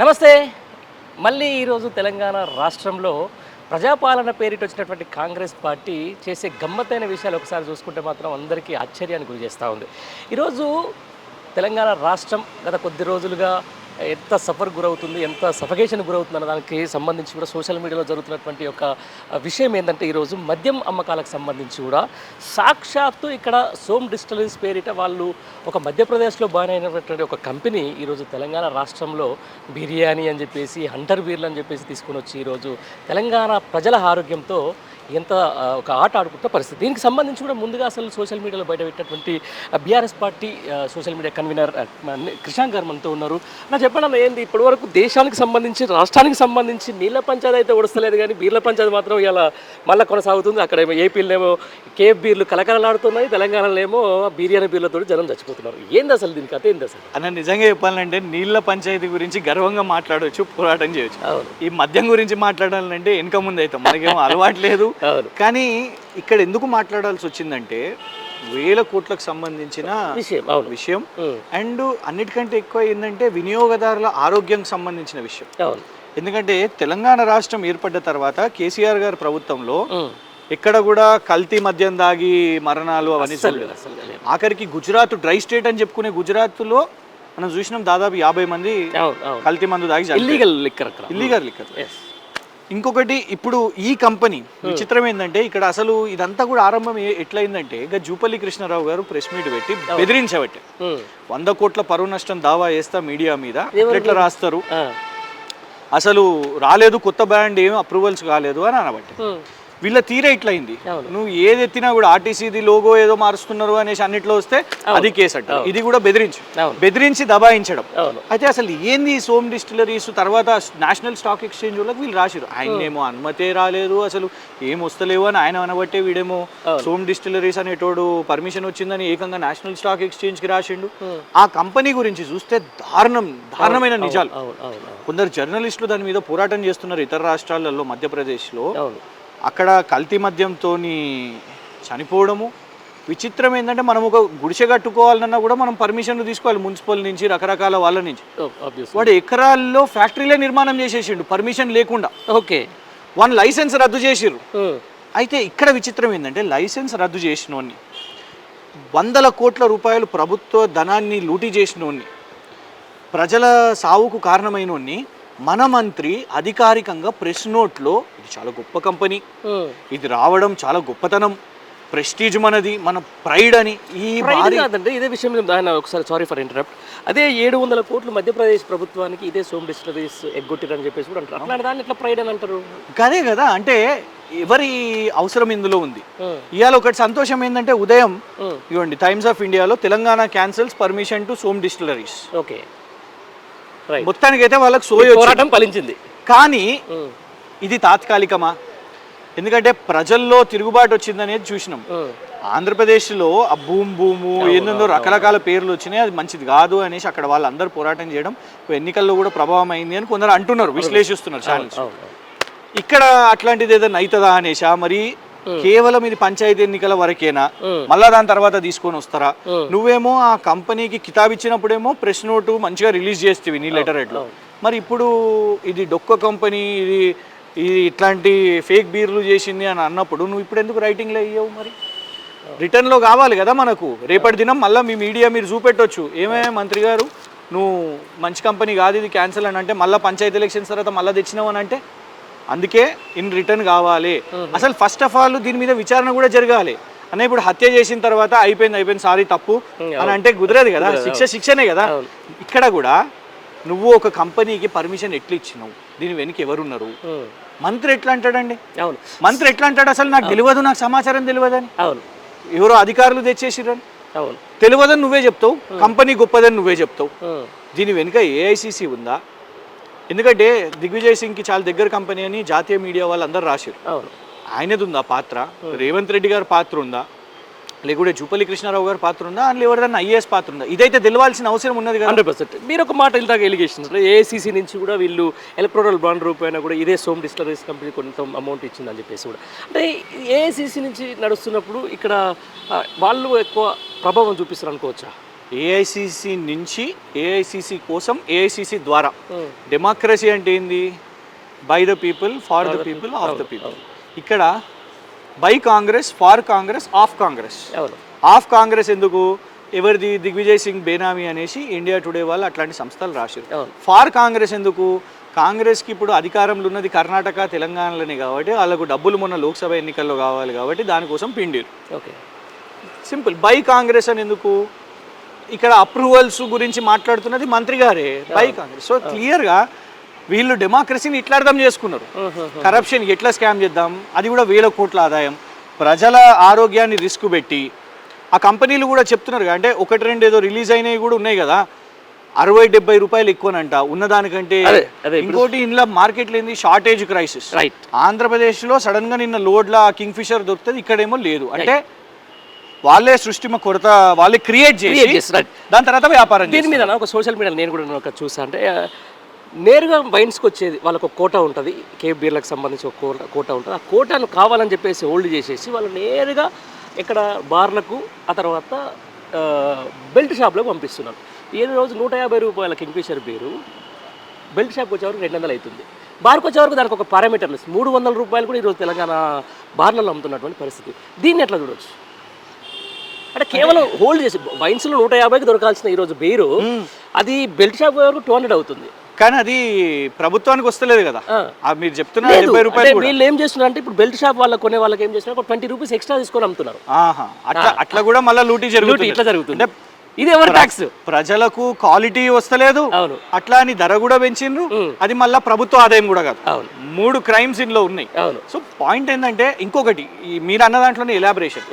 నమస్తే. మళ్ళీ ఈరోజు తెలంగాణ రాష్ట్రంలో ప్రజాపాలన పేరిట వచ్చినటువంటి కాంగ్రెస్ పార్టీ చేసే గమ్మత్తైన విషయాలు ఒకసారి చూసుకుంటే మాత్రం అందరికీ ఆశ్చర్యానికి గురి చేస్తూ ఉంది. ఈరోజు తెలంగాణ రాష్ట్రం గత కొద్ది రోజులుగా ఎంత సఫర్ గురవుతుంది ఎంత సఫకేషన్ గురవుతుంది అన్న దానికి సంబంధించి కూడా సోషల్ మీడియాలో జరుగుతున్నటువంటి ఒక విషయం ఏంటంటే ఈరోజు మద్యం అమ్మకాలకు సంబంధించి కూడా సాక్షాత్తు ఇక్కడ సోమ్ డిస్టలరీస్ పేరిట వాళ్ళు ఒక మధ్యప్రదేశ్లో బాగా అయినటువంటి ఒక కంపెనీ ఈరోజు తెలంగాణ రాష్ట్రంలో బిర్యానీ అని చెప్పేసి హంటర్ బీర్లు అని చెప్పేసి తీసుకొని వచ్చి ఈరోజు తెలంగాణ ప్రజల ఆరోగ్యంతో ఎంత ఒక ఆట ఆడుకుంటున్న పరిస్థితి. దీనికి సంబంధించి కూడా ముందుగా అసలు సోషల్ మీడియాలో బయట పెట్టినటువంటి BRS party social media convener Krishank గారు మనతో ఉన్నారు. నా చెప్పండి ఏంది? ఇప్పటి వరకు దేశానికి సంబంధించి రాష్ట్రానికి సంబంధించి నీళ్ళ పంచాయతీ అయితే ఉడస్తలేదు కానీ బీర్ల పంచాయతీ మాత్రం ఇలా మళ్ళీ కొనసాగుతుంది. అక్కడ ఏమో ఏపీలో కేఫ్ బీర్లు కలకలలాడుతున్నాయి తెలంగాణలో ఏమో బిర్యానీ బీర్లతో జనం చచ్చిపోతున్నారు. ఏంది అసలు దీనికి కథ? ఏంది అసలు? అన్న నిజంగా చెప్పాలంటే నీళ్ళ పంచాయతీ గురించి గర్వంగా మాట్లాడవచ్చు పోరాటం చేయొచ్చు. ఈ మద్యం గురించి మాట్లాడాలంటే వెనక ముందు అవుతాం మనకేమో అలవాటు లేదు కానీ ఇక్కడ ఎందుకు మాట్లాడాల్సి వచ్చిందంటే వేల కోట్లకు సంబంధించిన విషయం విషయం. అండ్ అన్నిటికంటే ఎక్కువ ఏంటంటే వినియోగదారుల ఆరోగ్యం సంబంధించిన విషయం. ఎందుకంటే తెలంగాణ రాష్ట్రం ఏర్పడ్డ తర్వాత కేసీఆర్ గారి ప్రభుత్వంలో ఎక్కడ కూడా కల్తీ మద్యం దాగి మరణాలు అవన్నీ. ఆఖరికి గుజరాత్ డ్రై స్టేట్ అని చెప్పుకునే గుజరాత్లో మనం చూసినాం దాదాపు యాభై మంది కల్తీ మందు దాగి ఇల్లీగల్ లిక్కర్ ఇల్లీగల్ లిక్కర్ ఇంకొకటి ఇప్పుడు ఈ కంపెనీ విచిత్రం ఏంటంటే ఇక్కడ అసలు ఇదంతా కూడా ఆరంభం ఎట్లయిందంటే ఇక జూపల్లి కృష్ణారావు గారు ప్రెస్ మీట్ పెట్టి బెదిరించబట్టి. వంద కోట్ల పరువు నష్టం దావా వేస్తా మీడియా మీద. ఎట్లా రాస్తారు? అసలు రాలేదు కొత్త బ్రాండ్ ఏం అప్రూవల్స్ కాలేదు అని అనబట్టి. వీళ్ళ తీరే ఇట్లయింది. నువ్వు ఏది ఎత్తినా కూడా ఆర్టీసీది లోగో ఏదో మారుస్తున్నారు అనేసి అన్నిట్లో వస్తే అది కేసు అంట ఇది కూడా బెదిరించు. బెదిరించి దబాయించడం. అయితే అసలు ఏంది సోమ్ డిస్టిలరీస్ తర్వాత నేషనల్ స్టాక్ ఎక్స్చేంజ్ వాళ్ళకి వీళ్ళు రాసిరు ఆయనేమో అనుమతే రాలేదు అసలు ఏం వస్తలేవు అని ఆయన అనబట్టే వీడేమో సోమ్ డిస్టిలరీస్ అనేటోడు పర్మిషన్ వచ్చిందని ఏకంగా నేషనల్ స్టాక్ ఎక్స్చేంజ్కి రాసిండు ఆ కంపెనీ గురించి చూస్తే దారుణం దారుణమైన నిజాలు. కొందరు జర్నలిస్టులు దాని మీద పోరాటం చేస్తున్నారు ఇతర రాష్ట్రాలలో మధ్యప్రదేశ్లో. అవును. అక్కడ కల్తీ మద్యంతో చనిపోవడము. విచిత్రం ఏంటంటే మనం ఒక గుడిసె కట్టుకోవాలన్నా కూడా మనం పర్మిషన్లు తీసుకోవాలి మున్సిపల్ నుంచి రకరకాల వాళ్ళ నుంచి. ఆబ్వియస్ వాడు ఎకరాల్లో ఫ్యాక్టరీలే నిర్మాణం చేసేసిండు పర్మిషన్ లేకుండా. ఓకే. వన్ లైసెన్స్ రద్దు చేసిర్రు. అయితే ఇక్కడ విచిత్రం ఏంటంటే లైసెన్స్ రద్దు చేసినోన్ని వందల కోట్ల రూపాయలు ప్రభుత్వ ధనాన్ని లూటీ చేసినోన్ని ప్రజల సావుకు కారణమైనోన్ని మన మంత్రి అధికారికంగా ప్రెస్ నోట్లో ఇది చాలా గొప్ప కంపెనీ. ఇది రావడం చాలా గొప్పతనం. ప్రెస్టీజ్ మనది మన ప్రైడ్ అని ఈ కాదండి ఇదే విషయం ఆయన ఒకసారి సారీ ఫర్ ఇంటరప్ట్ అదే ఏడు వందల కోట్లు మధ్యప్రదేశ్ ప్రభుత్వానికి ఇదే సోమ్ డిస్టిలరీస్ ఎగ్గొట్టిరని చెప్పేసి కూడా అంటారు. అట్లాంటి దాన్ని ఎట్లా ప్రైడ్ అని అంటారు? కదే కదా అంటే ఎవరి అవసరం ఇందులో ఉంది? ఇవాళ ఒకటి సంతోషం ఏంటంటే ఉదయం ఇవ్వండి టైమ్స్ ఆఫ్ ఇండియాలో Telangana cancels permission to Som distilleries. Okay. మొత్తానికి అయితే వాళ్ళకి సోయి. పోరాటం ఫలించింది. కానీ ఇది తాత్కాలికమా? ఎందుకంటే ప్రజల్లో తిరుగుబాటు వచ్చిందనేది చూసినాం. ఆంధ్రప్రదేశ్లో ఆ భూమ్ భూము ఏందో రకరకాల పేర్లు వచ్చినాయి. అది మంచిది కాదు అనేసి అక్కడ వాళ్ళందరూ పోరాటం చేయడం ఎన్నికల్లో కూడా ప్రభావం అయింది అని కొందరు అంటున్నారు విశ్లేషిస్తున్నారు ఛానల్స్ ఇక్కడ అట్లాంటిది ఏదైనా అవుతుందా అనేసా? మరి కేవలం ఇది పంచాయతీ ఎన్నికల వరకేనా. మళ్ళా దాని తర్వాత తీసుకొని వస్తారా? నువ్వేమో ఆ కంపెనీకి కితాబ్ ఇచ్చినప్పుడేమో ప్రెస్ నోటు మంచిగా రిలీజ్ చేస్తేవి నీ లెటర్లో మరి ఇప్పుడు ఇది డొక్క కంపెనీ ఇది ఇది ఇట్లాంటి ఫేక్ బీర్లు చేసింది అని అన్నప్పుడు నువ్వు ఇప్పుడు ఎందుకు రైటింగ్లో అయ్యావు మరి? రిటర్న్లో కావాలి కదా మనకు. రేపటి దినం మళ్ళీ మీ మీడియా మీరు చూపెట్టొచ్చు. ఏమే మంత్రి గారు? నువ్వు మంచి కంపెనీ కాదు ఇది క్యాన్సిల్ అని అంటే మళ్ళీ పంచాయతీ ఎలక్షన్స్ తర్వాత మళ్ళీ తెచ్చినావు అని అంటే అందుకే ఇన్ రిటర్న్ కావాలి. అసలు ఫస్ట్ ఆఫ్ ఆల్ దీని మీద విచారణ కూడా జరగాలి. అన్న ఇప్పుడు హత్య చేసిన తర్వాత అయిపోయింది అయిపోయింది సారీ తప్పు. అని అంటే కుదరదు కదా శిక్ష శిక్షనే కదా. ఇక్కడ కూడా నువ్వు ఒక కంపెనీకి పర్మిషన్ ఎట్లా ఇచ్చినావు దీని వెనుక ఎవరున్నారు? మంత్రి ఎట్లా అంటాడండి అవును. మంత్రి ఎట్లా అంటాడు అసలు? నాకు తెలియదు నాకు సమాచారం తెలియదని అవును. ఎవరో అధికారులు తెచ్చేసిరని అవును. తెలియదని నువ్వే చెప్తావు కంపెనీ గొప్పదని నువ్వే చెప్తావు. దీని వెనుక ఏఐసిసి ఉందా? ఎందుకంటే దిగ్విజయ్ సింగ్కి చాలా దగ్గర కంపెనీ అని జాతీయ మీడియా వాళ్ళందరూ రాశారు ఆయనది ఉందా పాత్ర? రేవంత్ రెడ్డి గారి పాత్ర ఉందా? లేకుంటే జూపల్లి కృష్ణారావు గారి పాత్ర ఉందా? అందులో ఎవరిదన్నా ఐఏఎస్ పాత్ర ఉందా? ఇదైతే తెలియాల్సిన అవసరం ఉన్నది కదా. Hundred percent. మీరు ఒక మాట ఇందాక ఎలిగేషన్ ఏఐసీసీ నుంచి కూడా వీళ్ళు ఎలక్ట్రోరల్ బాండ్ రూపాయన కూడా ఇదే సోమ్ డిస్టలరీస్ కంపెనీ కొంత అమౌంట్ ఇచ్చిందని చెప్పేసి కూడా. అంటే ఏఐసీసీ నుంచి నడుస్తున్నప్పుడు ఇక్కడ వాళ్ళు ఎక్కువ ప్రభావం చూపిస్తారు అనుకోవచ్చా? ఏఐసిసి నుంచి ఏఐసిసి కోసం ఏఐసిసి ద్వారా. డెమోక్రసీ అంటే ఏంది? By the people far the people of the people ఇక్కడ by Congress far Congress of Congress of Congress ఎందుకు? ఎవరిది? దిగ్విజయ్ సింగ్ బేనామీ అనేసి ఇండియా టుడే వాళ్ళు అట్లాంటి సంస్థలు రాశారు. ఫార్ కాంగ్రెస్ ఎందుకు? కాంగ్రెస్కి ఇప్పుడు అధికారంలో ఉన్నది కర్ణాటక తెలంగాణలోనే కాబట్టి వాళ్ళకు డబ్బులు మొన్న లోక్సభ ఎన్నికల్లో కావాలి కాబట్టి దానికోసం పిండిరు ఓకే. సింపుల్ బై కాంగ్రెస్ అని ఎందుకు? ఇక్కడ అప్రూవల్స్ గురించి మాట్లాడుతున్నది మంత్రి గారే బై కాంగ్రెస్. సో క్లియర్గా వీళ్ళు డెమోక్రసీని ఇట్లా అర్థం చేసుకున్నారు. కరప్షన్ ఎట్లా స్కామ్ చేద్దాం? అది కూడా వేల కోట్ల ఆదాయం. ప్రజల ఆరోగ్యాన్ని రిస్క్ పెట్టి ఆ కంపెనీలు కూడా చెప్తున్నారు అంటే ఒకటి రెండు ఏదో రిలీజ్ అయినవి కూడా ఉన్నాయి కదా అరవై డెబ్బై రూపాయలు ఎక్కువనంట. ఉన్నదానికంటే ఇంకోటి ఇంట్లో మార్కెట్లో ఏంది? షార్టేజ్ క్రైసిస్ రైట్ ఆంధ్రప్రదేశ్లో సడన్గా నిన్న లోడ్ల కింగ్ ఫిషర్ దొరుకుతుంది ఇక్కడేమో లేదు. అంటే వాళ్ళే సృష్టిమ కొరత వాళ్ళే క్రియేట్ చేసి. దాని తర్వాత వ్యాపారం దీని మీద ఒక సోషల్ మీడియాలో నేను కూడా ఒక చూసా అంటే నేరుగా వైన్స్కి వచ్చేది వాళ్ళకు ఒక కోట ఉంటుంది కేఫ్ బీర్లకు సంబంధించి ఒక కోట కోట ఉంటుంది. ఆ కోటాను కావాలని చెప్పేసి హోల్డ్ చేసేసి వాళ్ళు నేరుగా ఇక్కడ బార్లకు ఆ తర్వాత బెల్ట్ షాప్లకు పంపిస్తున్నారు. ఈ రోజు నూట యాభై రూపాయల కింగ్ఫిషర్ బీరు బెల్ట్ షాప్కి వచ్చేవరకు రెండు వందలు అవుతుంది. బార్కి వచ్చేవరకు దానికి ఒక పారామీటర్ మూడు వందల రూపాయలు కూడా ఈరోజు తెలంగాణ బార్లలో అమ్ముతున్నటువంటి పరిస్థితి. దీన్ని ఎట్లా చూడొచ్చు? అంటే కేవలం హోల్డ్ చేసి వైన్స్లో నూట యాభైకి దొరకాల్సిన ఈరోజు బీరు అది బెల్ట్ షాప్ వరకు టూ హండ్రెడ్ అవుతుంది. కానీ అది ప్రభుత్వానికి వస్తలేదు కదా. మీరు చెప్తున్నారు డెబ్బై రూపాయలు వీళ్ళు ఏం చేస్తున్నారు అంటే ఇప్పుడు బెల్ట్ షాప్ వాళ్ళకి కొనే వాళ్ళకి ఏం చేస్తున్నారు ట్వంటీ రూపీస్ ఎక్స్ట్రా తీసుకొని అమ్ముతున్నారు. అట్లా అట్లా కూడా మళ్ళీ లూటీ జరుగుతుంది. ఇట్లా జరుగుతుంది. ఇది ఎవరి ట్యాక్స్ ప్రజలకు క్వాలిటీ వస్తలేదు. అవును. అట్లా అని ధర కూడా పెంచిండ్రు. అది మళ్ళీ ప్రభుత్వ ఆదాయం కూడా కాదు. అవును. మూడు క్రైమ్స్ ఇందులో ఉన్నాయి. అవును. సో పాయింట్ ఏంటంటే ఇంకొకటి ఈ మీరు అన్న దాంట్లోనే ఎలాబరేషన్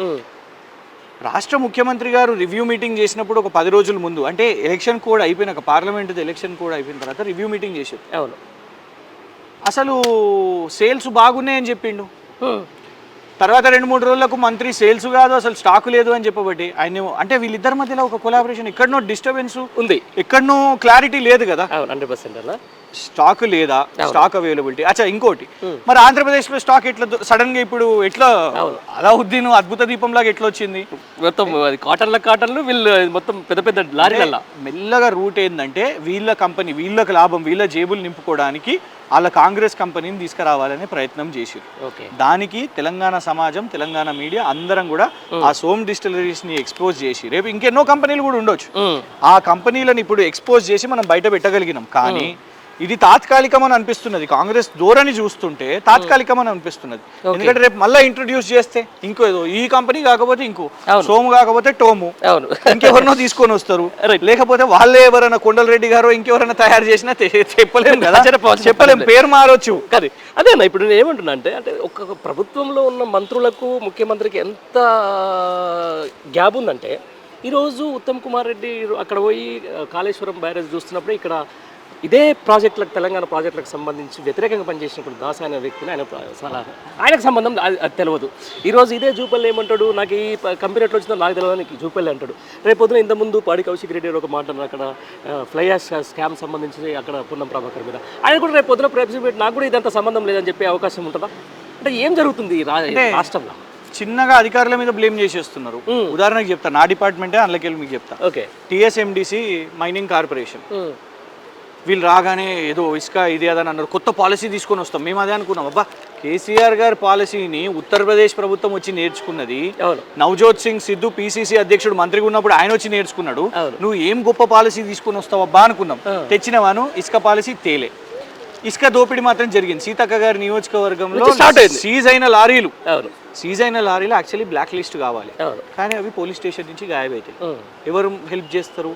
రాష్ట్ర ముఖ్యమంత్రి గారు రివ్యూ మీటింగ్ చేసినప్పుడు ఒక పది రోజుల ముందు అంటే ఎలక్షన్ కోడ్ అయిపోయినాక పార్లమెంట్ ఎలక్షన్ కోడ్ అయిపోయిన తర్వాత రివ్యూ మీటింగ్ చేశారు. అవును. అసలు సేల్స్ బాగున్నాయని చెప్పిండు. తర్వాత రెండు మూడు రోజులకు మంత్రి సేల్స్ కాదు అసలు స్టాక్ లేదు అని చెప్పబట్టి ఆయన అంటే వీళ్ళిద్దరి మధ్యలో ఒక కొలాబరేషన్ ఎక్కడనో డిస్టర్బెన్స్ ఉంది. ఎక్కడనో క్లారిటీ లేదు కదా. హండ్రెడ్ పర్సెంట్ అలా స్టాక్ లేదా? స్టాక్ అవైలబిలిటీ అచ్చా ఇంకోటి. మరి ఆంధ్రప్రదేశ్లో స్టాక్ ఎట్లా సడన్గా ఇప్పుడు ఎట్లా అలావుద్దీన్ అద్భుత దీపం లాగా ఎట్లా వచ్చింది? మొత్తం కాటన్ల కాటన్లు వీళ్ళు మొత్తం పెద్ద పెద్ద లారీలల్లా. మెల్లగా రూట్ ఏంటంటే వీళ్ళ కంపెనీ వీళ్ళకి లాభం వీళ్ళ జేబులు నింపుకోవడానికి వాళ్ళ కాంగ్రెస్ కంపెనీని తీసుకురావాలనే ప్రయత్నం ఓకే. దానికి తెలంగాణ సమాజం తెలంగాణ మీడియా అందరం కూడా ఆ సోమ్ డిస్టిలరీస్ని ఎక్స్పోజ్ చేసి రేపు ఇంకెన్నో కంపెనీలు కూడా ఉండొచ్చు. ఆ కంపెనీలను ఇప్పుడు ఎక్స్పోజ్ చేసి మనం బయట పెట్టగలిగినాం. కానీ ఇది తాత్కాలికం అని అనిపిస్తున్నది. కాంగ్రెస్ ధోరణి చూస్తుంటే తాత్కాలికం అని అనిపిస్తున్నది. ఎందుకంటే రేపు మళ్ళీ ఇంట్రొడ్యూస్ చేస్తే ఇంకో ఏదో ఈ కంపెనీ కాకపోతే ఇంకో. సోము కాకపోతే టోము. ఇంకెవరినో తీసుకొని వస్తారు. లేకపోతే వాళ్ళే ఎవరైనా కొండలరెడ్డి గారు ఇంకెవరైనా తయారు చేసినా తె- చెప్పలేం కదా. చెప్పవచ్చు, చెప్పలేం పేరు మారొచ్చు. కానీ అదే ఇప్పుడు నేను ఏమంటున్నా అంటే అంటే ఒక్కొక్క ప్రభుత్వంలో ఉన్న మంత్రులకు ముఖ్యమంత్రికి ఎంత గ్యాప్ ఉందంటే ఈరోజు ఉత్తమ్ కుమార్ రెడ్డి అక్కడ పోయి కాళేశ్వరం బ్యారేజ్ చూస్తున్నప్పుడు ఇక్కడ ఇదే ప్రాజెక్టులకు తెలంగాణ ప్రాజెక్టులకు సంబంధించి వ్యతిరేకంగా పనిచేసినప్పుడు దాస్ అనే వ్యక్తిని ఆయన సలహా ఆయనకు సంబంధం అది తెలియదు ఈరోజు ఇదే జూపల్లి ఏమంటాడు? నాకు ఈ కంపెనీ ఎట్లా వచ్చిందో నాకు తెలియదు నీకు జూపల్లి అంటాడు. రేపు పొద్దున ఇంతకుముందు పాడి కౌశిక్ రెడ్డి ఒక మాట అక్కడ ఫ్లై స్కామ్ సంబంధించి అక్కడ పున్నం ప్రభాకర్ మీద. ఆయన కూడా రేపు పొద్దున మీట్ నాకు కూడా ఇదంతా సంబంధం లేదని చెప్పే అవకాశం ఉంటుందా? అంటే ఏం జరుగుతుంది రాష్ట్రంలో? చిన్నగా అధికారుల మీద బ్లేమ్ చేసేస్తున్నారు. ఉదాహరణకు చెప్తా నా డిపార్ట్మెంటే అందులోకి మీకు చెప్తా. ఓకే. TSMDC mining corporation. వీళ్ళు రాగానే ఏదో ఇసుక ఇది అదని అన్నారు. కొత్త పాలసీ తీసుకొని వస్తాం. మేము అదే అనుకున్నాం. అబ్బా కేసీఆర్ గారి పాలసీని ఉత్తరప్రదేశ్ ప్రభుత్వం వచ్చి నేర్చుకున్నది. నవజోత్ సింగ్ సిద్ధు పిసిసి అధ్యక్షుడు మంత్రిగా ఉన్నప్పుడు ఆయన వచ్చి నేర్చుకున్నాడు. నువ్వు ఏం గొప్ప పాలసీ తీసుకొని వస్తావబ్బా అనుకున్నాం. తెచ్చినవాను ఇసుక పాలసీ తేలే. ఇసుక దోపిడీ మాత్రం జరిగింది. సీతక్క గారి నియోజకవర్గంలో. సీజ్ అయిన లారీలు. సీజ్ అయిన లారీలు యాక్చువల్లీ బ్లాక్ లిస్ట్ కావాలి. కానీ అవి పోలీస్ స్టేషన్ నుంచి గాయబైతాయి ఎవరు హెల్ప్ చేస్తారు?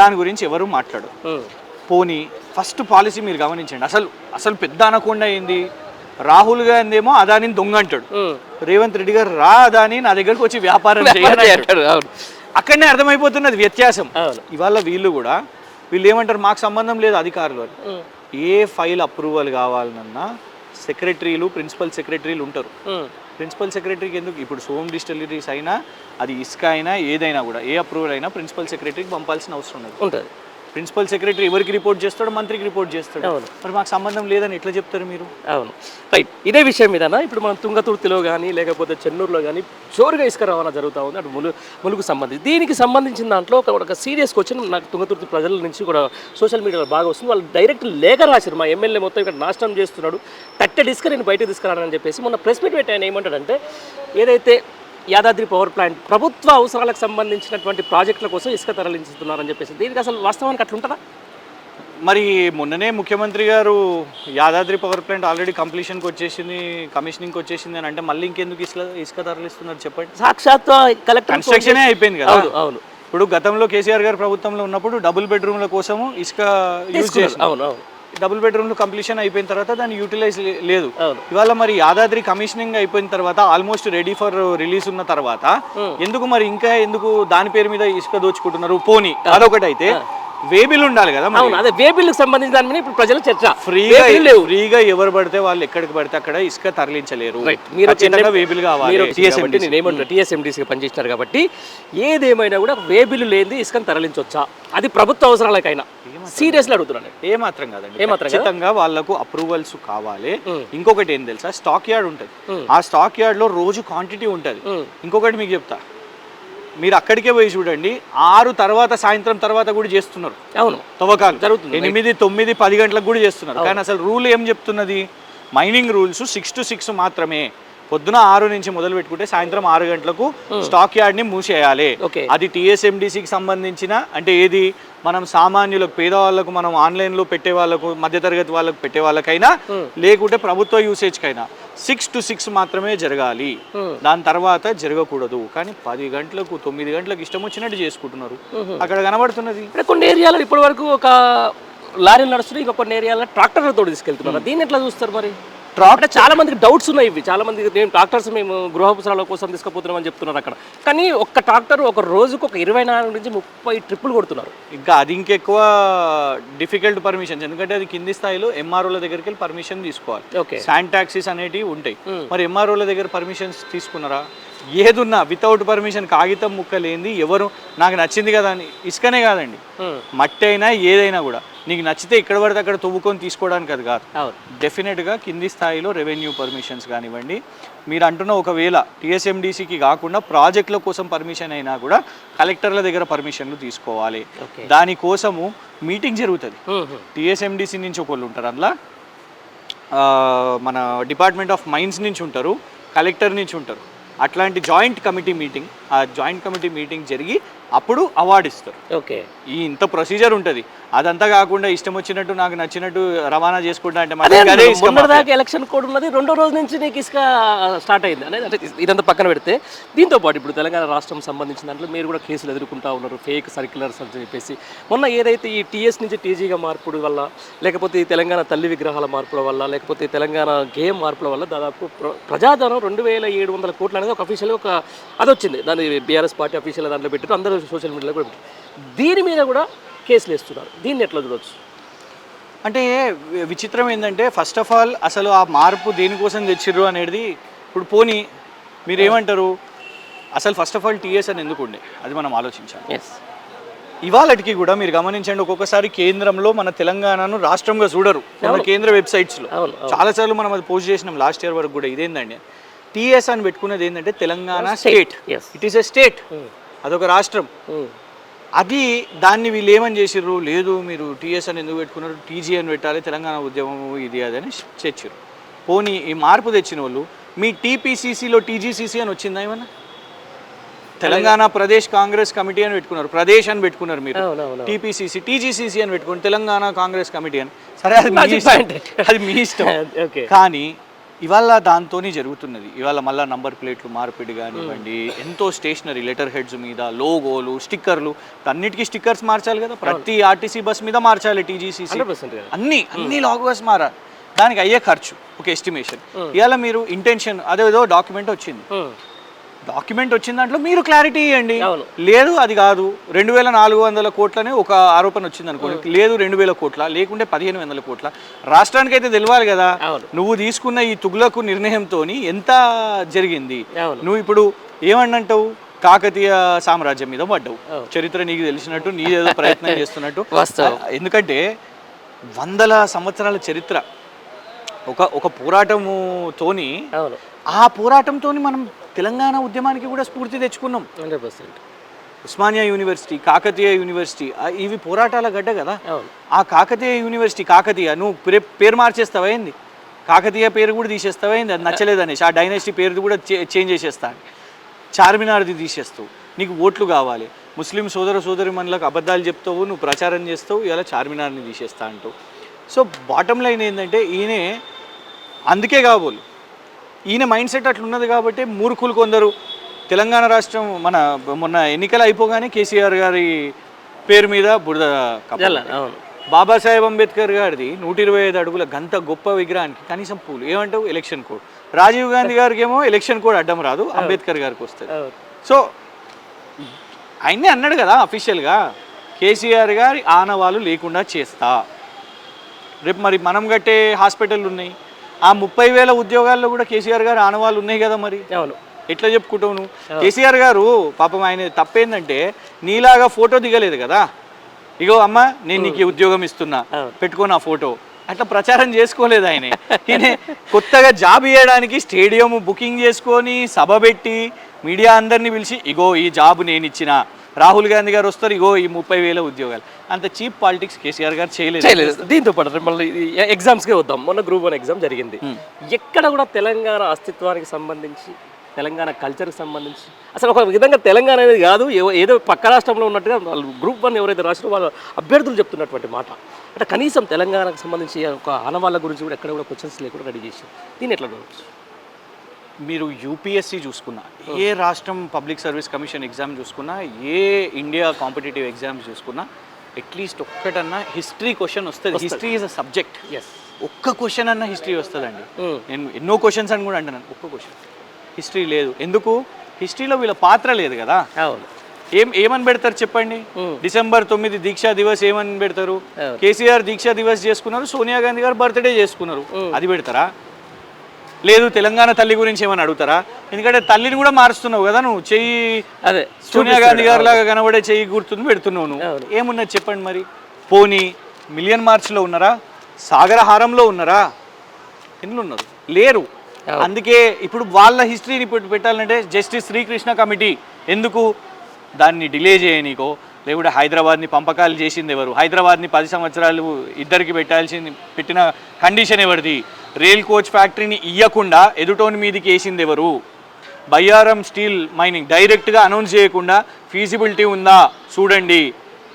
దాని గురించి ఎవరు మాట్లాడరు. పోనీ ఫస్ట్ పాలసీ మీరు గమనించండి. అసలు అసలు పెద్ద అనకుండా ఏంది? రాహుల్ గాంధీ ఏమో అదాని దొంగ అంటాడు. రేవంత్ రెడ్డి గారు రా అదాని నా దగ్గరకు వచ్చి వ్యాపారం అక్కడనే అర్థమైపోతున్నది వ్యత్యాసం. ఇవాళ వీళ్ళు కూడా వీళ్ళు ఏమంటారు మాకు సంబంధం లేదు అధికారులు ఏ ఫైల్ అప్రూవల్ కావాలన్నా సెక్రటరీలు ప్రిన్సిపల్ సెక్రటరీలు ఉంటారు. ప్రిన్సిపల్ సెక్రటరీకి ఎందుకు? ఇప్పుడు సోమ్ డిస్టిలరీస్ అయినా అది ఇసుక అయినా ఏదైనా కూడా ఏ అప్రూవల్ అయినా ప్రిన్సిపల్ సెక్రటరీకి పంపాల్సిన అవసరం ఉంటుంది. ప్రిన్సిపల్ సెక్రటరీ ఎవరికి రిపోర్ట్ చేస్తాడు మంత్రికి రిపోర్ట్ చేస్తాడు. అవును. మరి మాకు సంబంధం లేదని ఎట్లా చెప్తారు మీరు? అవును. రైట్. ఇదే విషయం మీద ఇప్పుడు మనం తుంగతుర్తిలో కానీ లేకపోతే చెన్నూరులో కానీ జోరుగా ఇసుక రవాణా జరుగుతూ ఉంది. అటు ములు ములుగు సంబంధించి. దీనికి సంబంధించిన దాంట్లో ఒక ఒక సీరియస్ క్వశ్చన్ నాకు తుంగతుర్తి ప్రజల నుంచి కూడా సోషల్ మీడియాలో బాగా వస్తుంది. వాళ్ళు డైరెక్ట్ లేఖ రాశారు. మా ఎమ్మెల్యే మొత్తం ఇక్కడ నాశనం చేస్తున్నాడు. తట్టె ఇసుక నేను బయటకు తీసుకురానని చెప్పేసి మొన్న ప్రెస్ మీట్ పెట్టి ఆయన ఏమంటాడంటే ఏదైతే యాదాద్రి పవర్ ప్లాంట్ ప్రభుత్వ అవసరాలకు సంబంధించినటువంటి ప్రాజెక్టుల కోసం ఇసుక తరలించుతున్నారని చెప్పేసి. దీనికి అసలు వాస్తవానికి అట్లుంటుందా మరి మొన్ననే ముఖ్యమంత్రి గారు యాదాద్రి పవర్ ప్లాంట్ ఆల్రెడీ కంప్లీషన్కి వచ్చేసింది కమిషనింగ్కి వచ్చేసింది అని అంటే మళ్ళీ ఇంకెందుకు ఇసుక ఇసుక తరలిస్తున్నారు చెప్పండి? సాక్షాత్ కలెక్టర్ కన్స్ట్రక్షనే అయిపోయింది కదా. అవును ఇప్పుడు గతంలో కేసీఆర్ గారు ప్రభుత్వంలో ఉన్నప్పుడు డబుల్ బెడ్రూమ్ల కోసము ఇసుక యూజ్. చేసి అవును అవును. డబుల్ బెడ్రూమ్లు కంప్లీషన్ అయిపోయిన తర్వాత దాన్ని యూటిలైజ్ లేదు. ఇవాళ మరి యాదాద్రి కమిషనింగ్ అయిపోయిన తర్వాత ఆల్మోస్ట్ రెడీ ఫర్ రిలీజ్ ఉన్న తర్వాత ఎందుకు మరి ఇంకా ఎందుకు దాని పేరు మీద ఇసుక దోచుకుంటున్నారు? పోనీ. అదొకటి అయితే వేబిల్ ఉండాలి కదా అవును అదే వేబిల్కి సంబంధించిన దాని మీద ఇప్పుడు ప్రజల చర్చ. ఫ్రీగా లేవు. ఫ్రీగా ఎవరు పడితే వాళ్ళు ఎక్కడికి పడితే అక్కడ ఇసుక తరలించలేరు. మీరు ఖచ్చితంగా వేబిల్ కావాలి. టీఎస్ఎండి నేను ఏమంటున్నా టీఎస్ఎండిసిగా పనిచేసినారు కాబట్టి ఏదేమైనా కూడా వేబిల్ లేనిది ఇసుకని తరలించవచ్చా అది ప్రభుత్వ అవసరాలకైనా. సీరియస్లీ అడుగుతున్నాను ఏ మాత్రం కాదండి. ఏమాత్రం? ఖచ్చితంగా వాళ్ళకు అప్రూవల్స్ కావాలి. ఇంకొకటి ఏం తెలుసా? స్టాక్ యార్డ్ ఉంటుంది. ఆ స్టాక్ యార్డ్లో రోజు క్వాంటిటీ ఉంటుంది. ఇంకొకటి మీకు చెప్తా. మీరు అక్కడికే పోయి చూడండి ఆరు తర్వాత సాయంత్రం తర్వాత కూడా చేస్తున్నారు. అవును. తవ్వకాలు. జరుగుతుంది. ఎనిమిది తొమ్మిది పది గంటలకు కూడా చేస్తున్నారు. కానీ అసలు రూల్ ఏం చెప్తున్నది? Mining rules six to six మాత్రమే. పొద్దున ఆరు నుంచి మొదలు పెట్టుకుంటే సాయంత్రం ఆరు గంటలకు స్టాక్ యార్డ్ని మూసేయాలి. అది టీఎస్ఎండిసికి సంబంధించిన అంటే ఏది? మనం సామాన్యులకు పేదవాళ్ళకు మనం ఆన్లైన్లో పెట్టే వాళ్ళకు మధ్యతరగతి వాళ్ళకు పెట్టే వాళ్ళకైనా లేకుంటే ప్రభుత్వ యూసేజ్ కైనా. సిక్స్ టు సిక్స్ మాత్రమే జరగాలి. దాని తర్వాత జరగకూడదు. కానీ పది గంటలకు తొమ్మిది గంటలకు ఇష్టం వచ్చినట్టు చేసుకుంటున్నారు. అక్కడ కనబడుతున్నది. కొన్ని ఏరియాలో ఇప్పటి వరకు ఒక లారీలు నడుస్తున్నాయి ఇంకా కొన్ని ఏరియాలో ట్రాక్టర్లతో తీసుకెళ్తున్నారు. దీన్ని ఎట్లా చూస్తారు మరి? అంటే చాలా మందికి డౌట్స్ ఉన్నాయి ఇవి. చాలా మందికి మేము ట్రాక్టర్స్ మేము గృహోపసరాల కోసం తీసుకుపోతున్నాం అని చెప్తున్నారు అక్కడ. కానీ ఒక్క ట్రాక్టర్ ఒక రోజుకు ఒక ఇరవై నాలుగు నుంచి ముప్పై ట్రిప్పులు కొడుతున్నారు. ఇంకా అది ఇంకెక్కువ డిఫికల్ట్ పర్మిషన్స్ ఎందుకంటే అది కింది స్థాయిలో ఎంఆర్ఓల దగ్గరికి వెళ్ళి పర్మిషన్ తీసుకోవాలి. ఓకే. శాండ్ ట్యాక్సీస్ అనేటివి ఉంటాయి. మరి ఎంఆర్ఓల దగ్గర పర్మిషన్స్ తీసుకున్నారా? ఏదున్నా వితౌట్ పర్మిషన్ కాగితం ముక్క లేనిది ఎవరు నాకు నచ్చింది కదా అని. ఇసుకనే కాదండి. మట్టి అయినా ఏదైనా కూడా. నీకు నచ్చితే ఇక్కడ పడితే అక్కడ తవ్వుకొని తీసుకోవడానికి అది కాదు. డెఫినెట్గా కింది స్థాయిలో రెవెన్యూ పర్మిషన్స్ కానివ్వండి. మీరు అంటున్న ఒకవేళ టీఎస్ఎండిసికి కాకుండా ప్రాజెక్టుల కోసం పర్మిషన్ అయినా కూడా కలెక్టర్ల దగ్గర పర్మిషన్లు తీసుకోవాలి. దానికోసము మీటింగ్ జరుగుతుంది. టీఎస్ఎండిసి నుంచి ఒకళ్ళు ఉంటారు. అందులో మన డిపార్ట్మెంట్ ఆఫ్ మైన్స్ నుంచి ఉంటారు. కలెక్టర్ నుంచి ఉంటారు. అట్లాంటి జాయింట్ కమిటీ మీటింగ్ ఆ జాయింట్ కమిటీ మీటింగ్ జరిగి అప్పుడు అవార్డు ఇస్తారు. ఓకే. ఈ ఇంత ప్రొసీజర్ ఉంటుంది. అదంతా కాకుండా ఇష్టం వచ్చినట్టు నాకు నచ్చినట్టు రవాణా చేసుకుంటా అంటే దాకా ఎలక్షన్ కోడ్ ఉన్నది రెండో రోజు నుంచి నీకు ఇసుక స్టార్ట్ అయింది. అనేది అంటే ఇదంతా పక్కన పెడితే దీంతో పాటు ఇప్పుడు తెలంగాణ రాష్ట్రం సంబంధించిన దాంట్లో మీరు కూడా కేసులు ఎదుర్కొంటా ఉన్నారు ఫేక్ సర్క్యులర్స్ అని చెప్పేసి. మొన్న ఏదైతే ఈ టీఎస్ నుంచి టీజీగా మార్పుడు వల్ల లేకపోతే ఈ తెలంగాణ తల్లి విగ్రహాల మార్పుల వల్ల లేకపోతే తెలంగాణ గేమ్ మార్పుల వల్ల దాదాపు ప్ర- ప్రజాధనం రెండు వేల ఏడు వందల కోట్లు అనేది ఒక అఫీషియల్గా ఒక అది వచ్చింది దాని బీఆర్ఎస్ పార్టీ అఫీషియల్ దాంట్లో పెట్టారు. అందరూ సోషల్ మీడియాలో కూడా దీని మీద కూడా కేసులు వేస్తున్నారు. దీన్ని ఎట్లా చూడొచ్చు? అంటే విచిత్రం ఏంటంటే ఫస్ట్ ఆఫ్ ఆల్ అసలు ఆ మార్పు దేనికోసం తెచ్చిర్రు అనేది ఇప్పుడు పోనీ మీరు ఏమంటారు అసలు ఫస్ట్ ఆఫ్ ఆల్ టీఎస్ అని ఎందుకు ఉండే? అది మనం ఆలోచించాలి. ఎస్ ఇవాళకి కూడా మీరు గమనించండి ఒక్కొక్కసారి కేంద్రంలో మన తెలంగాణను రాష్ట్రంగా చూడరు. మన కేంద్ర వెబ్సైట్స్లో. చాలాసార్లు మనం అది పోస్ట్ చేసినాం లాస్ట్ ఇయర్ వరకు కూడా ఇదేందండి. టీఎస్ అని పెట్టుకున్నది ఏంటంటే Telangana state. It is a state అదొక రాష్ట్రం. అది దాన్ని వీళ్ళు ఏమని చేసిర్రు? లేదు మీరు టీఎస్ అని ఎందుకు పెట్టుకున్నారు? టీజీ అని పెట్టాలి తెలంగాణ ఉద్యమం ఇది అది అని తెచ్చిర్రు పోనీ ఈ మార్పు తెచ్చిన వాళ్ళు మీ టీపీసీసీలో టీజీసీసీ అని వచ్చిందా ఏమన్నా? తెలంగాణ ప్రదేశ్ కాంగ్రెస్ కమిటీ అని పెట్టుకున్నారు. ప్రదేశ్ అని పెట్టుకున్నారు మీరు. టీపీసీసీ టీజీసీసీ అని పెట్టుకుని తెలంగాణ కాంగ్రెస్ కమిటీ అని. సరే అది మీ ఇష్టం. point. అది మీ ఇష్టం. ఓకే. కానీ ఇవాళ దాంతోనే జరుగుతున్నది. ఇవాళ మళ్ళీ నంబర్ ప్లేట్లు మార్పిడి కానివ్వండి ఎంతో స్టేషనరీ లెటర్ హెడ్స్ మీద లోగోలు స్టిక్కర్లు అన్నిటికీ స్టిక్కర్స్ మార్చాలి కదా. ప్రతి ఆర్టీసీ బస్ మీద మార్చాలి టీజీసీసీ. పర్సెంట్ అన్ని అన్ని లాగోస్ మారాలి దానికి అయ్యే ఖర్చు ఒక ఎస్టిమేషన్. ఇవాళ మీరు ఇంటెన్షన్ అదేదో డాక్యుమెంట్ వచ్చింది. డాక్యుమెంట్ వచ్చిన దాంట్లో మీరు క్లారిటీ ఇవ్వండి. లేదు అది కాదు. రెండు వేల నాలుగు వందల కోట్లనే ఒక ఆరోపణ వచ్చింది అనుకోండి. లేదు రెండు వేల కోట్ల లేకుంటే పదిహేను వందల కోట్ల. రాష్ట్రానికి అయితే తెలియాలి కదా. నువ్వు తీసుకున్న ఈ తుగులకు నిర్ణయంతో ఎంత జరిగింది? నువ్వు ఇప్పుడు ఏమన్నంటావు? కాకతీయ సామ్రాజ్యం మీద పడ్డావు. చరిత్ర నీకు తెలిసినట్టు నీదేదో ప్రయత్నం చేస్తున్నట్టు. ఎందుకంటే వందల సంవత్సరాల చరిత్ర. ఒక ఒక పోరాటముతోని అవును. ఆ పోరాటంతోని మనం తెలంగాణ ఉద్యమానికి కూడా స్ఫూర్తి తెచ్చుకున్నాం. Hundred percent. Osmania university Kakatiya university ఆ, ఇవి పోరాటాల గడ్డ కదా? అవును. ఆ కాకతీయ యూనివర్సిటీ కాకతీయ నువ్వు పేరు పేరు మార్చేస్తావా ఏంది? కాకతీయ పేరు కూడా తీసేస్తావా ఏంది? అది నచ్చలేదనేసి ఆ డైనాసిటీ పేరు కూడా చే- చేంజ్ చేసేస్తా. చార్మినార్ది తీసేస్తావు నీకు ఓట్లు కావాలి. ముస్లిం సోదర సోదరి మనలకు అబద్ధాలు చెప్తావు నువ్వు ప్రచారం చేస్తావు ఇలా చార్మినార్ని తీసేస్తా అంటావు సో బాటమ్ లైన్ ఏంటంటే ఈయనే అందుకే కాబోలు. ఈయన మైండ్ సెట్ అట్లున్నది కాబట్టి మూర్ఖులు కొందరు. తెలంగాణ రాష్ట్రం మన మొన్న ఎన్నికలు అయిపోగానే కేసీఆర్ గారి పేరు మీద బురద అవును. బాబాసాహెబ్ అంబేద్కర్ గారిది నూట ఇరవై ఐదు అడుగుల గంత గొప్ప విగ్రహానికి కనీసం పూలు. ఏమంటావు? Election code. రాజీవ్ గాంధీ గారికి ఏమో ఎలక్షన్ కోడ్ అడ్డం రాదు అంబేద్కర్ గారికి వస్తుంది. సో ఆయన్నే అన్నాడు కదా అఫీషియల్గా కేసీఆర్ గారి ఆనవాళ్ళు లేకుండా చేస్తా. రేపు మరి మనం కట్టే హాస్పిటల్ ఉన్నాయి. ఆ ముప్పై వేల ఉద్యోగాల్లో కూడా కేసీఆర్ గారి ఆనవాళ్ళు ఉన్నాయి కదా మరి? అవును. ఎట్లా చెప్పుకుంటావు నువ్వు? కేసీఆర్ గారు పాపం ఆయన తప్పేందంటే నీలాగా ఫోటో దిగలేదు కదా? ఇగో అమ్మ నేను నీకు ఉద్యోగం ఇస్తున్నా. పెట్టుకో నా ఫోటో. అట్లా ప్రచారం చేసుకోలేదు ఆయన. కొత్తగా జాబ్ ఇవ్వడానికి స్టేడియం బుకింగ్ చేసుకొని సభ పెట్టి మీడియా అందరినీ పిలిచి ఇగో ఈ జాబ్ నేను ఇచ్చిన. రాహుల్ గాంధీ గారు వస్తారు ఇగో ఈ ముప్పై వేల ఉద్యోగాలు. అంత చీప్ పాలిటిక్స్ కేసీఆర్ గారు చేయలేదు. దీంతో పాటు మళ్ళీ ఎగ్జామ్స్కే వద్దాం. మొన్న గ్రూప్ వన్ ఎగ్జామ్ జరిగింది. ఎక్కడ కూడా తెలంగాణ అస్తిత్వానికి సంబంధించి తెలంగాణ కల్చర్కి సంబంధించి అసలు ఒక విధంగా తెలంగాణ అనేది కాదు ఏదో పక్క రాష్ట్రంలో ఉన్నట్టుగా వాళ్ళు గ్రూప్ వన్ ఎవరైతే రాష్ట్రం వాళ్ళ అభ్యర్థులు చెప్తున్నటువంటి మాట. అంటే కనీసం తెలంగాణకు సంబంధించి ఒక ఆనవాళ్ళ గురించి కూడా ఎక్కడ కూడా క్వశ్చన్స్ లేకుండా రెడీ చేసి దీన్ని ఎట్లా చూడవచ్చు మీరు యూపీఎస్సీ చూసుకున్నా ఏ రాష్ట్రం పబ్లిక్ సర్వీస్ కమిషన్ ఎగ్జామ్ చూసుకున్నా ఏ ఇండియా కాంపిటేటివ్ ఎగ్జామ్స్ చూసుకున్నా అట్లీస్ట్ ఒక్కటన్నా హిస్టరీ క్వశ్చన్ వస్తుంది. హిస్టరీ ఈజ్ అ సబ్జెక్ట్ ఒక్క క్వశ్చన్ అన్న హిస్టరీ వస్తుందండి. నేను ఎన్నో క్వశ్చన్స్ అని కూడా అంటున్నాను. ఒక్క క్వశ్చన్ హిస్టరీ లేదు. ఎందుకు? హిస్టరీలో వీళ్ళ పాత్ర లేదు కదా. అవును. ఏం ఏమని పెడతారు చెప్పండి. డిసెంబర్ తొమ్మిది దీక్షా దివస్ ఏమని పెడతారు. కేసీఆర్ దీక్షా దివస్ చేసుకున్నారు సోనియా గాంధీ గారు బర్త్డే చేసుకున్నారు. అది పెడతారా? లేదు తెలంగాణ తల్లి గురించి ఏమని అడుగుతారా? ఎందుకంటే తల్లిని కూడా మారుస్తున్నావు కదా నువ్వు. చెయ్యి అదే సోనియా గాంధీ గారి లాగా కనబడే చెయ్యి గుర్తుని పెడుతున్నావు నువ్వు. ఏమున్నది చెప్పండి మరి? పోనీ మిలియన్ మార్చ్లో ఉన్నారా? సాగరహారంలో ఉన్నారా? ఎన్ని ఉన్నారు లేరు. అందుకే ఇప్పుడు వాళ్ళ హిస్టరీని పెట్టాలంటే జస్టిస్ శ్రీకృష్ణ కమిటీ ఎందుకు దాన్ని డిలే చేయనీకో? లేకుంటే హైదరాబాద్ని పంపకాలు చేసింది ఎవరు? హైదరాబాద్ని పది సంవత్సరాలు ఇద్దరికి పెట్టాల్సింది పెట్టిన కండిషన్ ఎవరిది? రైల్ కోచ్ ఫ్యాక్టరీని ఇయ్యకుండా ఎదుటోని మీదకి వేసింది ఎవరు? Bayyaram steel mining. డైరెక్ట్గా అనౌన్స్ చేయకుండా ఫీజిబిలిటీ ఉందా చూడండి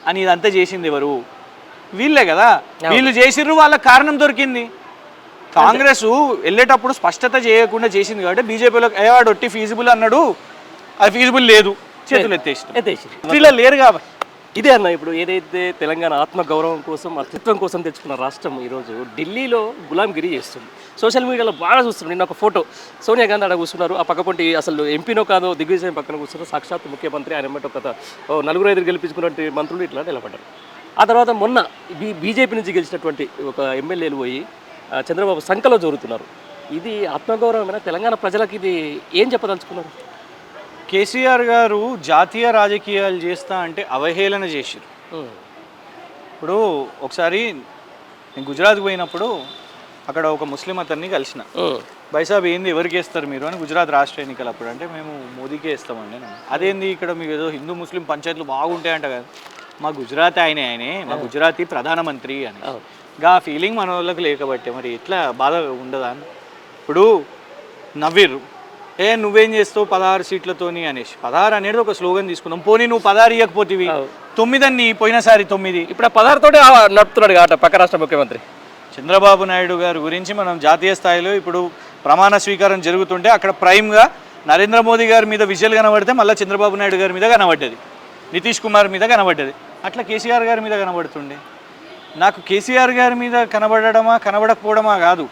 అని ఇదంతా చేసింది ఎవరు? వీళ్ళే కదా. వీళ్ళు చేసిర్రు వాళ్ళ కారణం దొరికింది. కాంగ్రెస్ వెళ్ళేటప్పుడు స్పష్టత చేయకుండా చేసింది కాబట్టి బీజేపీలో ఏవాడు ఒట్టి ఫీజిబుల్ అన్నాడు అది ఫీజిబుల్ లేదు. చేతులు ఎత్తేసి ఎత్తేసి వీళ్ళ లేరు కాబట్టి. ఇదే అన్న ఇప్పుడు ఏదైతే తెలంగాణ ఆత్మ గౌరవం కోసం అస్తిత్వం కోసం తెచ్చుకున్న రాష్ట్రం ఈరోజు ఢిల్లీలో గులాంగిరి చేస్తుంది. సోషల్ మీడియాలో బాగా చూస్తున్నాం. నిన్న ఒక ఫోటో. సోనియా గాంధీ అక్కడ కూర్చున్నారు. ఆ పక్కపొంటి అసలు ఎంపీనో కాదో దిగ్విజయం పక్కన కూర్చున్నారు. సాక్షాత్ ముఖ్యమంత్రి ఆయన ఒక నలుగురు ఐదుగురు గెలిపించుకున్నటువంటి మంత్రులు ఇట్లా నిలబడ్డారు. ఆ తర్వాత మొన్న బీ బీజేపీ నుంచి గెలిచినటువంటి ఒక ఎమ్మెల్యేలు పోయి చంద్రబాబు సంఖలో జోరుతున్నారు. ఇది ఆత్మగౌరవమైన? తెలంగాణ ప్రజలకు ఇది ఏం చెప్పదలుచుకున్నారు? కేసీఆర్ గారు జాతీయ రాజకీయాలు చేస్తా అంటే అవహేళన చేసిరు ఉమ్. ఇప్పుడు ఒకసారి నేను గుజరాత్కి పోయినప్పుడు అక్కడ ఒక ముస్లిం అతన్ని కలిసిన. బైసాబ్ ఏంది ఎవరికి వేస్తారు మీరు అని గుజరాత్ రాష్ట్ర ఎన్నికలు అప్పుడు అంటే మేము మోదీకే ఇస్తామండి నేను అదేంది ఇక్కడ మీకు ఏదో హిందూ ముస్లిం పంచాయతీలు బాగుంటాయంట కదా. మా గుజరాత్ ఆయనే ఆయనే మా గుజరాతీ ప్రధానమంత్రి అని. గా ఫీలింగ్ మన వాళ్ళకి లేకబట్టే మరి ఎట్లా బాధ ఉండదా? అని ఇప్పుడు నవ్విర్రు. ఏ నువ్వేం చేస్తావు పదహారు సీట్లతోని అనేసి. పదహారు అనేది ఒక స్లోగన్ తీసుకున్నాం పోనీ నువ్వు పదహారు ఇవ్వకపోతివి అవును. తొమ్మిదన్ని పోయినసారి తొమ్మిది. ఇప్పుడు ఆ పదార్థతోటే నడుపుతున్నాడు ఆట పక్క రాష్ట్ర ముఖ్యమంత్రి. చంద్రబాబు నాయుడు గారి గురించి మనం జాతీయ స్థాయిలో ఇప్పుడు ప్రమాణ స్వీకారం జరుగుతుంటే అక్కడ ప్రైమ్గా నరేంద్ర మోదీ గారి మీద విజయాలు కనబడితే మళ్ళీ చంద్రబాబు నాయుడు గారి మీద కనబడ్డది. నితీష్ కుమార్ మీద కనబడ్డది. అట్లా కేసీఆర్ గారి మీద కనబడుతుండే. నాకు కేసీఆర్ గారి మీద కనబడడమా కనబడకపోవడమా కాదు.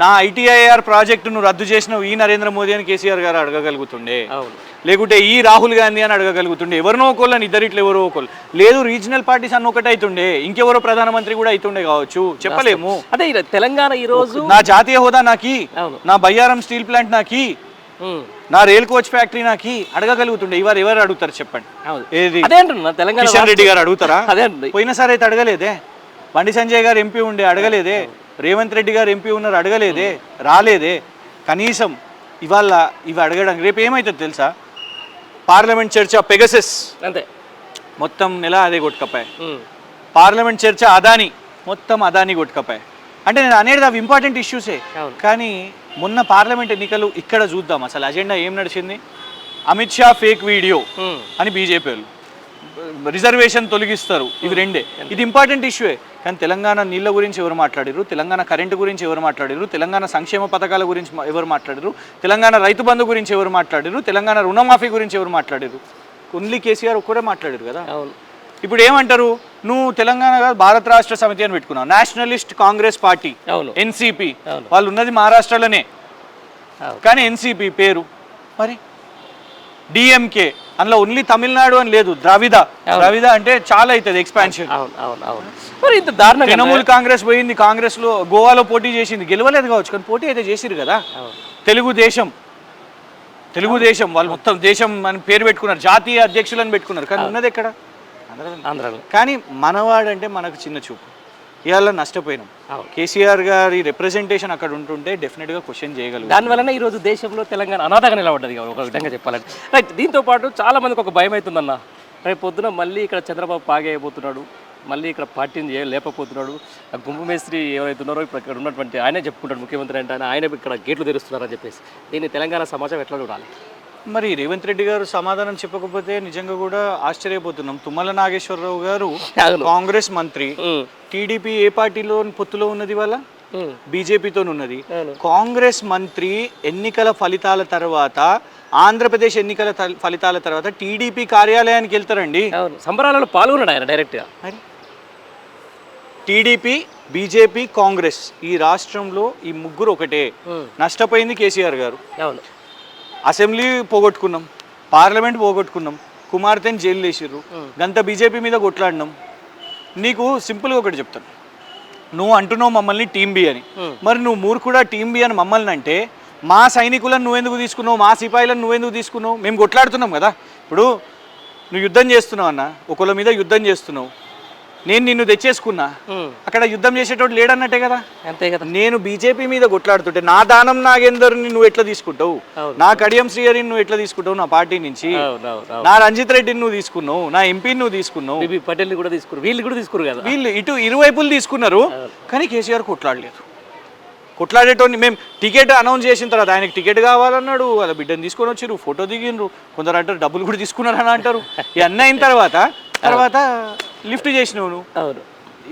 నా ఐటీఐఆర్ ప్రాజెక్టును రద్దు చేసిన ఈ నరేంద్ర మోదీ అని కేసీఆర్ గారు అడగగలుగుతుండే. లేకుంటే ఈ రాహుల్ గాంధీ అని అడగగలుగుతుండే. ఎవరినో ఒకళ్ళని ఇద్దరిట్లో ఎవరో ఒకళ్ళు. లేదు రీజనల్ పార్టీస్ అన్న ఒకటి అవుతుండే ఇంకెవరో ప్రధానమంత్రి కూడా అవుతుండే కావచ్చు. చెప్పలేము. ఈ తెలంగాణ ఈరోజు నా జాతీయ హోదా నాకి. నా బయ్యారం స్టీల్ ప్లాంట్ నాకి. నా రైల్ కోచ్ ఫ్యాక్టరీ నాకి. అడగగలుగుతుండే. ఇవారు ఎవరు అడుగుతారు చెప్పండి. ఏది? అదే అంటున్నా తెలంగాణ కిషన్ రెడ్డి గారు అడుగుతారా? అదే పోయినసారి అయితే అడగలేదే. బండి సంజయ్ గారు ఎంపీ ఉండే అడగలేదే. రేవంత్ రెడ్డి గారు ఎంపీ ఉన్నారు అడగలేదే రాలేదే. కనీసం ఇవాళ ఇవి అడగడం రేపు ఏమవుతుంది తెలుసా? పార్లమెంట్ చర్చ పెగసెస్. అంతే. మొత్తం నెల అదే కొట్టుకపాయి. పార్లమెంట్ చర్చ అదాని మొత్తం అదాని కొట్టుకపాయి. అంటే నేను అనేది అవి ఇంపార్టెంట్ ఇష్యూసే. కానీ మొన్న పార్లమెంట్ ఎన్నికలు ఇక్కడ చూద్దాం. అసలు అజెండా ఏం నడిచింది? Amit Shah fake video. అని బీజేపీ వాళ్ళు. రిజర్వేషన్ తొలగిస్తారు. ఇవి రెండే. ఇది ఇంపార్టెంట్ ఇష్యూయే. కానీ తెలంగాణ నీళ్ళ గురించి ఎవరు మాట్లాడారు తెలంగాణ కరెంటు గురించి ఎవరు మాట్లాడారు తెలంగాణ సంక్షేమ పథకాల గురించి ఎవరు మాట్లాడారు తెలంగాణ రైతు బంధు గురించి ఎవరు మాట్లాడారు తెలంగాణ రుణమాఫీ గురించి ఎవరు మాట్లాడారు ఓన్లీ కేసీఆర్ ఒక్కడే మాట్లాడారు కదా? ఇప్పుడు ఏమంటారు? నువ్వు తెలంగాణ కాదు భారత రాష్ట్ర సమితి అని పెట్టుకున్నావు. Nationalist Congress party NCP. వాళ్ళు ఉన్నది మహారాష్ట్రలోనే. కానీ ఎన్సీపీ పేరు? మరి? డిఎంకే. అందులో ఓన్లీ తమిళనాడు అని లేదు ద్రావిడ. ద్రావిడ అంటే చాలా అవుతుంది ఎక్స్పాన్షన్ అవును అవును అవును. మరి ఇంత దారుణంగా తృణమూల్ కాంగ్రెస్ పోయింది కాంగ్రెస్లో గోవాలో పోటీ చేసింది. గెలవలేదు కావచ్చు కానీ పోటీ అయితే చేసిరు కదా. తెలుగుదేశం. తెలుగుదేశం వాళ్ళు మొత్తం దేశం అని పేరు పెట్టుకున్నారు జాతీయ అధ్యక్షులను పెట్టుకున్నారు. కానీ ఉన్నది ఎక్కడ? ఆంధ్రలో. కానీ మనవాడంటే మనకు చిన్న చూపు. ఇవాళ నష్టపోయినాం. కేసీఆర్ గారి రిప్రజెంటేషన్ అక్కడ ఉంటుంటే డెఫినెట్గా క్వశ్చన్ చేయగలుగుతాం. దానివల్లనే ఈరోజు దేశంలో తెలంగాణ అనాథగా నిలబడ్డది ఒక విధంగా చెప్పాలంటే. రైట్ దీంతో పాటు చాలా మందికి ఒక భయం అవుతుందన్న. రేపు పొద్దున మళ్ళీ ఇక్కడ చంద్రబాబు పాగేయబోతున్నాడు మళ్ళీ ఇక్కడ పార్టీని ఏ- లేపపోతున్నాడు ఆ గుంపు మేస్త్రి ఎవరైతే ఉన్నారో ఇప్పుడు ఇక్కడ ఉన్నటువంటి ఆయనే చెప్పుకుంటాడు ముఖ్యమంత్రి అంటే ఆయన ఆయన ఇక్కడ గేట్లు తెరుస్తున్నారని చెప్పేసి. దీన్ని తెలంగాణ సమాజం ఎట్లా చూడాలి? మరి రేవంత్ రెడ్డి గారు సమాధానం చెప్పకపోతే నిజంగా కూడా ఆశ్చర్యపోతున్నాం. తుమ్మల నాగేశ్వరరావు గారు. కాంగ్రెస్ మంత్రి. టీడీపీ ఏ పార్టీలో పొత్తులో ఉన్నది వాళ్ళ బీజేపీతో ఉన్నది. కాంగ్రెస్ మంత్రి ఎన్నికల ఫలితాల తర్వాత ఆంధ్రప్రదేశ్ ఎన్నికల ఫలితాల తర్వాత టీడీపీ కార్యాలయానికి వెళ్తారండి. సంబరాలలో పాల్గొన్నాడు ఆయన డైరెక్ట్గా మరి? టీడీపీ బీజేపీ కాంగ్రెస్ ఈ రాష్ట్రంలో ఈ ముగ్గురు ఒకటే. నష్టపోయింది కేసీఆర్ గారు. అసెంబ్లీ పోగొట్టుకున్నాం పార్లమెంట్ పోగొట్టుకున్నాం కుమార్తెని జైలు వేసిర్రు గంత బీజేపీ మీద కొట్లాడినాం. నీకు సింపుల్గా ఒకటి చెప్తాను. నువ్వు అంటున్నావు మమ్మల్ని టీం బి అని. మరి నువ్వు మూర్ఖుడా టీం బి అని మమ్మల్ని అంటే మా సైనికులను నువ్వెందుకు తీసుకున్నావు మా సిపాయిలను నువ్వెందుకు తీసుకున్నావు? మేము కొట్లాడుతున్నాం కదా. ఇప్పుడు నువ్వు యుద్ధం చేస్తున్నావు అన్న ఒకళ్ళ మీద యుద్ధం చేస్తున్నావు. నేను నిన్ను తెచ్చేసుకున్నా. అక్కడ యుద్ధం చేసేటోడు లేడన్నట్టే కదా? అంతే కదా. నేను బీజేపీ మీద కొట్లాడుతుంటే నా దానం నాగేందర్ని నువ్వు ఎట్లా తీసుకుంటావు. నా కడియం శ్రీహరిని నువ్వు ఎట్లా తీసుకుంటావు నా పార్టీ నుంచి? నా రంజిత్ రెడ్డిని నువ్వు తీసుకున్నావు నా ఎంపీని నువ్వు తీసుకున్నావు. పటేల్ని కూడా తీసుకురు వీళ్ళు కూడా తీసుకురు కదా. వీళ్ళు ఇటు ఇరువైపులు తీసుకున్నారు కానీ కేసీఆర్ కొట్లాడలేదు. కొట్లాడేటోని మేము టికెట్ అనౌన్స్ చేసిన తర్వాత ఆయనకి టికెట్ కావాలన్నాడు వాళ్ళ బిడ్డని తీసుకొని వచ్చిర్రు ఫోటో దిగిండ్రు కొందరు అంటారు డబ్బులు కూడా తీసుకున్నారు అని అంటారు. ఇవన్నీ అయిన తర్వాత తర్వాత లిఫ్ట్ చేసినావు నువ్వు. అవును.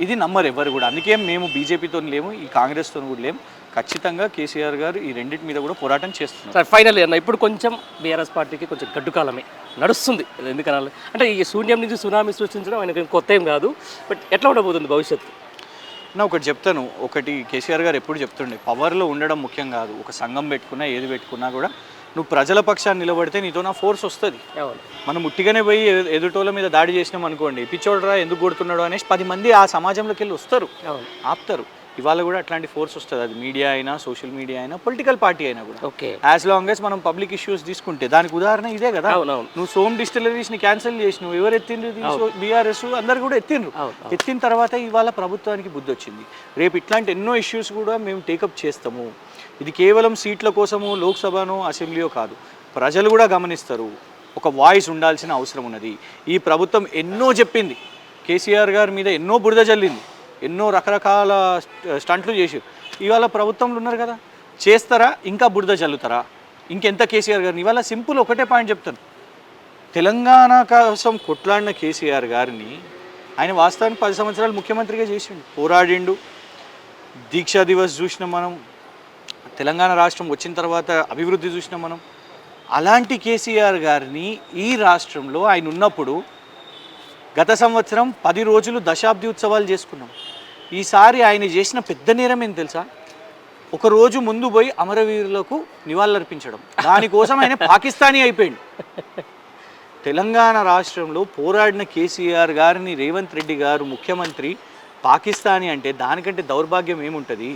ఇది నమ్మరు ఎవరు కూడా. అందుకే మేము బీజేపీతో లేము ఈ కాంగ్రెస్తో కూడా లేము. ఖచ్చితంగా కేసీఆర్ గారు ఈ రెండింటి మీద కూడా పోరాటం చేస్తున్నారు. సార్ ఫైనల్ అన్న ఇప్పుడు కొంచెం బీఆర్ఎస్ పార్టీకి కొంచెం గడ్డు కాలమే నడుస్తుంది. అది ఎందుకనాలి? అంటే ఈ శూన్యం నుంచి సునామీ సృష్టించడం ఆయనకి కొత్త ఏం కాదు. బట్ ఎట్లా ఉండబోతుంది భవిష్యత్తు? నా ఒకటి చెప్తాను. ఒకటి కేసీఆర్ గారు ఎప్పుడు చెప్తుండే పవర్లో ఉండడం ముఖ్యం కాదు. ఒక సంఘం పెట్టుకున్నా ఏది పెట్టుకున్నా కూడా నువ్వు ప్రజల పక్షాన్ని నిలబడితే నీతో నా ఫోర్స్ వస్తుంది. మనం ఉట్టిగానే పోయి ఎదు- ఎదుటోళ్ళ మీద దాడి చేసినాం అనుకోండి పిచ్చోడరా ఎందుకు కొడుతున్నాడు అనేసి పది మంది ఆ సమాజంలోకి వెళ్ళి వస్తారు. ఆపుతారు. ఇవాళ కూడా అట్లాంటి ఫోర్స్ వస్తుంది. అది మీడియా అయినా సోషల్ మీడియా అయినా పొలిటికల్ పార్టీ అయినా కూడా. ఓకే. యాజ్ లాంగ్ యాజ్ మనం పబ్లిక్ ఇష్యూస్ తీసుకుంటే దానికి ఉదాహరణ ఇదే కదా. నువ్వు సోమ్ డిస్టిలరీస్ని క్యాన్సిల్ చేసినావు ఎవరు ఎత్తిండ్రు బీఆర్ఎస్ అందరు కూడా ఎత్తిండ్రు. ఎత్తిన తర్వాత ఇవాళ ప్రభుత్వానికి బుద్ధి వచ్చింది. రేపు ఇట్లాంటి ఎన్నో ఇష్యూస్ కూడా మేము టేకప్ చేస్తాము. ఇది కేవలం సీట్ల కోసము లోక్సభనో అసెంబ్లీయో కాదు. ప్రజలు కూడా గమనిస్తారు. ఒక వాయిస్ ఉండాల్సిన అవసరం ఉన్నది. ఈ ప్రభుత్వం ఎన్నో చెప్పింది. కేసీఆర్ గారి మీద ఎన్నో బురద జల్లింది. ఎన్నో రకరకాల స్టంట్లు చేసి ఇవాళ ప్రభుత్వంలో ఉన్నారు కదా. చేస్తారా? ఇంకా బురద జల్లుతారా? ఇంకెంత కేసీఆర్ గారిని? ఇవాళ సింపుల్ ఒకటే పాయింట్ చెప్తాను. తెలంగాణ కోసం కొట్లాడిన కేసీఆర్ గారిని ఆయన వాస్తవానికి పది సంవత్సరాలు ముఖ్యమంత్రిగా చేసిండు. పోరాడిండు. దీక్షా దివస్ చూసిన మనం. తెలంగాణ రాష్ట్రం వచ్చిన తర్వాత అభివృద్ధి చూసినాం మనం. అలాంటి కేసీఆర్ గారిని ఈ రాష్ట్రంలో ఆయన ఉన్నప్పుడు గత సంవత్సరం పది రోజులు దశాబ్ది ఉత్సవాలు చేసుకున్నాం. ఈసారి ఆయన చేసిన పెద్ద నేరం ఏం తెలుసా? ఒక రోజు ముందు పోయి అమరవీరులకు నివాళులర్పించడం. దానికోసం ఆయన పాకిస్తానీ అయిపోయింది తెలంగాణ రాష్ట్రంలో పోరాడిన కేసీఆర్ గారిని రేవంత్ రెడ్డి గారు ముఖ్యమంత్రి పాకిస్తానీ అంటే దానికంటే దౌర్భాగ్యం ఏముంటుంది?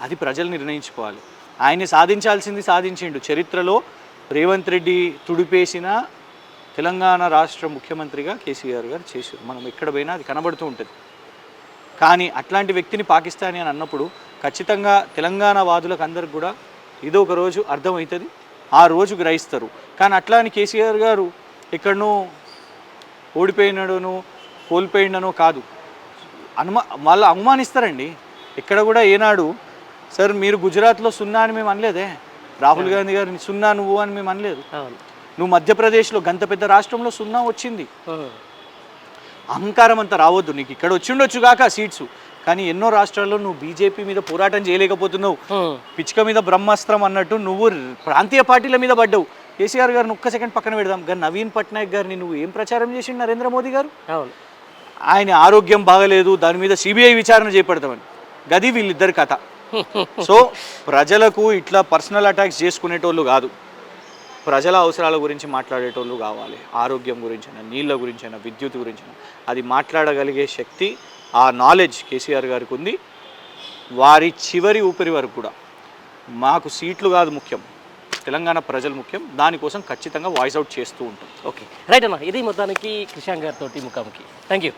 అది ప్రజలు నిర్ణయించుకోవాలి. ఆయన సాధించాల్సింది సాధించిండు. చరిత్రలో రేవంత్ రెడ్డి తుడిపేసిన తెలంగాణ రాష్ట్ర ముఖ్యమంత్రిగా కేసీఆర్ గారు చేశారు. మనం ఎక్కడ పోయినా అది కనబడుతూ ఉంటుంది. కానీ అట్లాంటి వ్యక్తిని పాకిస్తానీ అని అన్నప్పుడు ఖచ్చితంగా తెలంగాణ వాదులకు అందరికి కూడా ఇదో ఒక రోజు అర్థమవుతుంది. ఆ రోజు గ్రహిస్తారు. కానీ అట్లా అని కేసీఆర్ గారు ఎక్కడనో ఓడిపోయినాడును కోల్పోయినను కాదు. అనుమా వాళ్ళు అవమానిస్తారండి. ఇక్కడ కూడా ఏనాడు సార్ మీరు గుజరాత్లో సున్నా అని మేము అనలేదే. రాహుల్ గాంధీ గారిని సున్నా నువ్వు అని మేము అనలేదు. నువ్వు మధ్యప్రదేశ్లో గంత పెద్ద రాష్ట్రంలో సున్నా వచ్చింది. అహంకారం అంతా రావద్దు నీకు ఇక్కడ వచ్చిండొచ్చు కాక సీట్స్. కానీ ఎన్నో రాష్ట్రాల్లో నువ్వు బీజేపీ మీద పోరాటం చేయలేకపోతున్నావు. పిచ్చుక మీద బ్రహ్మాస్త్రం అన్నట్టు నువ్వు ప్రాంతీయ పార్టీల మీద పడ్డావు. కేసీఆర్ గారిని ఒక్క సెకండ్ పక్కన పెడదాం. కానీ నవీన్ పట్నాయక్ గారిని నువ్వు ఏం ప్రచారం చేసిండు నరేంద్ర మోదీ గారు? ఆయన ఆరోగ్యం బాగలేదు దాని మీద సిబిఐ విచారణ చేపడతామని. గది వీళ్ళిద్దరి కథ. సో ప్రజలకు ఇట్లా పర్సనల్ అటాక్స్ చేసుకునేటోళ్ళు కాదు. ప్రజల అవసరాల గురించి మాట్లాడేటోళ్ళు కావాలి. ఆరోగ్యం గురించైనా నీళ్ళ గురించైనా విద్యుత్ గురించైనా. అది మాట్లాడగలిగే శక్తి ఆ నాలెడ్జ్ కేసీఆర్ గారికి ఉంది. వారి చివరి ఊపిరి వరకు కూడా. మాకు సీట్లు కాదు ముఖ్యం. తెలంగాణ ప్రజలు ముఖ్యం. దానికోసం ఖచ్చితంగా వాయిస్ అవుట్ చేస్తూ ఉంటాం. ఓకే. రైట్ అన్న ఇది మొత్తానికి కృషాంక్ గారితో ముఖాముఖి. Thank you